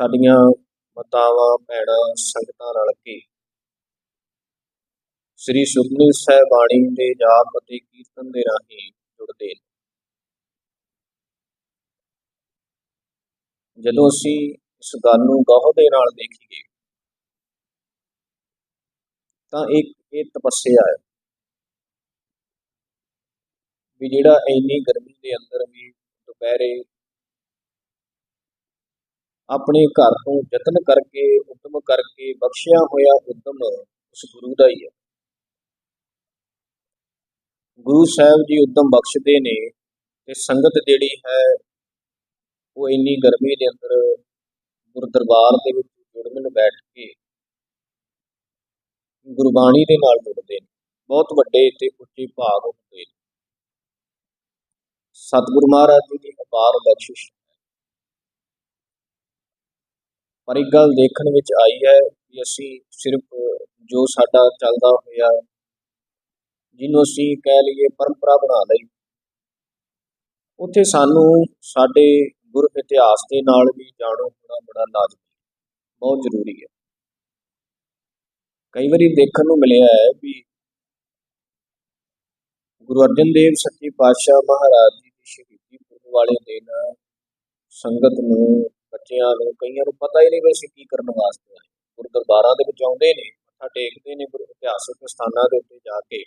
ਸਾਡੀਆਂ ਮਾਤਾਵਾਂ, ਭੈਣਾਂ, ਸੰਗਤਾਂ ਰਲ ਕੇ ਸ੍ਰੀ ਸੁਖਮਨੀ ਸਾਹਿਬ ਬਾਣੀ ਦੇ ਜਾਪ ਅਤੇ ਕੀਰਤਨ ਦੇ ਰਾਹੀਂ ਜੁੜਦੇ ਨੇ। ਜਦੋਂ ਅਸੀਂ ਇਸ ਗੱਲ ਨੂੰ ਗਹੁ ਦੇ ਨਾਲ ਦੇਖੀਏ, ਤਾਂ ਇੱਕ ਇਹ ਤਪੱਸਿਆ ਹੈ ਵੀ ਜਿਹੜਾ ਇੰਨੀ ਗਰਮੀ ਦੇ ਅੰਦਰ ਵੀ ਦੁਪਹਿਰੇ ਆਪਣੇ ਘਰ ਤੋਂ ਯਤਨ ਕਰਕੇ, ਉਦਮ ਕਰਕੇ ਬਖਸ਼ਿਆ ਹੋਇਆ ਉਦਮ ਉਸ ਗੁਰੂ ਦਾ ਹੀ ਹੈ। ਗੁਰੂ ਸਾਹਿਬ ਜੀ ਉਦਮ ਬਖਸ਼ਦੇ ਨੇ ਤੇ ਸੰਗਤ ਜਿਹੜੀ ਹੈ, ਉਹ ਇੰਨੀ ਗਰਮੀ ਦੇ ਅੰਦਰ ਗੁਰਦਰਬਾਰ ਦੇ ਵਿੱਚ ਜੁੜਨ ਬੈਠ ਕੇ ਗੁਰਬਾਣੀ ਦੇ ਨਾਲ ਜੁੜਦੇ ਨੇ। ਬਹੁਤ ਵੱਡੇ ਤੇ ਉੱਚੇ ਭਾਗ ਹੁੰਦੇ ਨੇ। ਸਤਿਗੁਰੂ ਮਹਾਰਾਜ ਜੀ ਦੀ ਅਪਾਰ ਬਖਸ਼ਿਸ਼। ਪਰ ਇੱਕ ਗੱਲ ਦੇਖਣ ਵਿੱਚ ਆਈ ਹੈ ਕਿ ਅਸੀਂ ਸਿਰਫ ਜੋ ਸਾਡਾ ਚੱਲਦਾ ਹੋਇਆ, ਜਿਹਨੂੰ ਅਸੀਂ ਕਹਿ ਲਈਏ ਪਰੰਪਰਾ ਬਣਾ ਲਈ, ਉੱਥੇ ਸਾਨੂੰ ਸਾਡੇ ਗੁਰ ਇਤਿਹਾਸ ਦੇ ਨਾਲ ਵੀ ਜਾਣੂ ਹੋਣਾ ਬੜਾ ਲਾਜ਼ਮੀ, ਬਹੁਤ ਜ਼ਰੂਰੀ ਹੈ। ਕਈ ਵਾਰੀ ਦੇਖਣ ਨੂੰ ਮਿਲਿਆ ਹੈ ਵੀ ਗੁਰੂ ਅਰਜਨ ਦੇਵ ਸੱਚੇ ਪਾਤਸ਼ਾਹ ਮਹਾਰਾਜ ਜੀ ਦੀ ਸ਼ਹੀਦੀ ਪੁਰਬ ਵਾਲੇ ਦਿਨ ਸੰਗਤ ਨੂੰ ਬੱਚਿਆਂ ਨੂੰ, ਕਈਆਂ ਨੂੰ ਪਤਾ ਹੀ ਨਹੀਂ ਵੀ ਅਸੀਂ ਕੀ ਕਰਨ ਵਾਸਤੇ ਆਏ। ਗੁਰੂ ਦਰਬਾਰਾਂ ਦੇ ਵਿੱਚ ਆਉਂਦੇ ਨੇ, ਮੱਥਾ ਟੇਕਦੇ ਨੇ ਇਤਿਹਾਸਕ ਸਥਾਨਾਂ ਦੇ ਉੱਤੇ ਜਾ ਕੇ।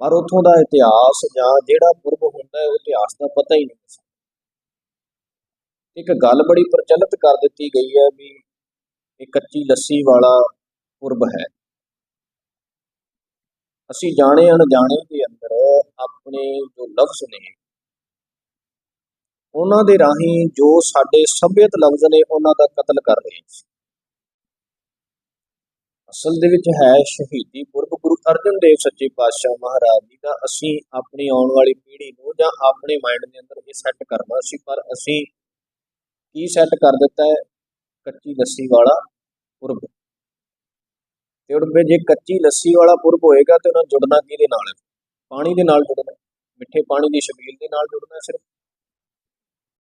ਪਰ ਉਥੋਂ ਦਾ ਇਤਿਹਾਸ ਜਾਂ ਜਿਹੜਾ ਪੁਰਬ ਹੁੰਦਾ ਹੈ, ਉਹ ਇਤਿਹਾਸ ਦਾ ਪਤਾ ਹੀ ਨਹੀਂ ਇੱਕ ਗੱਲ ਬੜੀ ਪ੍ਰਚਲਿਤ ਕਰ ਦਿੱਤੀ ਗਈ ਹੈ ਵੀ ਇਹ ਕੱਚੀ ਲੱਸੀ ਵਾਲਾ ਪੁਰਬ ਹੈ। ਅਸੀਂ ਜਾਣੇ ਅਣਜਾਣੇ ਦੇ ਅੰਦਰ ਆਪਣੇ ਜੋ ਲਫ਼ਜ਼ ਨੇ ਉਹਨਾਂ ਦੇ ਰਾਹੀਂ ਜੋ ਸਾਡੇ ਸਭਿਅਤ ਲਫ਼ਜ਼ ਨੇ ਉਹਨਾਂ ਦਾ ਕਤਲ ਕਰ ਰਹੇ ਹਾਂ ਅਸਲ ਦੇ ਵਿੱਚ ਹੈ ਸ਼ਹੀਦੀ ਪੁਰਬ। ਗੁਰੂ ਅਰਜਨ ਦੇਵ ਸੱਚੇ ਪਾਤਸ਼ਾਹ ਮਹਾਰਾਜ ਜੀ ਦਾ ਅਸੀਂ ਆਪਣੀ ਆਉਣ ਵਾਲੀ ਪੀੜ੍ਹੀ ਨੂੰ ਜਾਂ ਆਪਣੇ ਮਾਈਂਡ ਦੇ ਅੰਦਰ ਇਹ ਸੈੱਟ ਕਰਨਾ ਸੀ, ਪਰ ਅਸੀਂ ਕੀ ਸੈੱਟ ਕਰ ਦਿੱਤਾ ਹੈ? ਕੱਚੀ ਲੱਸੀ ਵਾਲਾ ਪੁਰਬ। ਤੇ ਉਹ ਜੇ ਕੱਚੀ ਲੱਸੀ ਵਾਲਾ ਪੁਰਬ ਹੋਏਗਾ ਤੇ ਉਹਨਾਂ ਜੁੜਨਾ ਕਿਹਦੇ ਨਾਲ ਹੈ? ਪਾਣੀ ਦੇ ਨਾਲ ਜੁੜਨਾ ਮਿੱਠੇ ਪਾਣੀ ਦੀ ਸ਼ਬੀਲ ਦੇ ਨਾਲ ਜੁੜਨਾ ਸਿਰਫ।